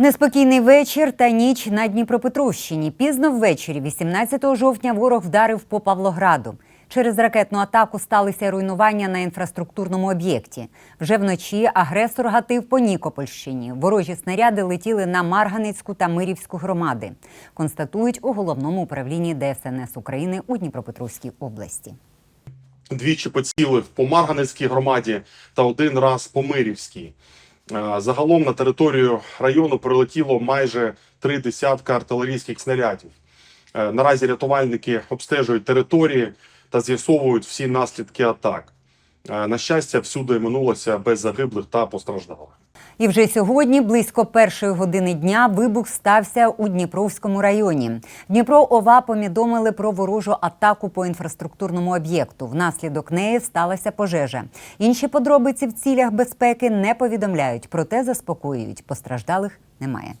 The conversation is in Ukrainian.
Неспокійний вечір та ніч на Дніпропетровщині. Пізно ввечері, 18 жовтня, ворог вдарив по Павлограду. Через ракетну атаку сталися руйнування на інфраструктурному об'єкті. Вже вночі агресор гатив по Нікопольщині. Ворожі снаряди летіли на Марганицьку та Мирівську громади. Констатують у головному управлінні ДСНС України у Дніпропетровській області. двічі поцілив по Марганецькій громаді та один раз по Мирівській. Е, Загалом на територію району прилетіло майже три десятка артилерійських снарядів. Е, Наразі рятувальники обстежують території та з'ясовують всі наслідки атак. На щастя, всюди минулося без загиблих та постраждалих. І вже сьогодні, близько першої години дня, вибух стався у Дніпровському районі. Дніпро ОВА повідомили про ворожу атаку по інфраструктурному об'єкту. Внаслідок неї сталася пожежа. Інші подробиці в цілях безпеки не повідомляють, проте заспокоюють. Постраждалих немає.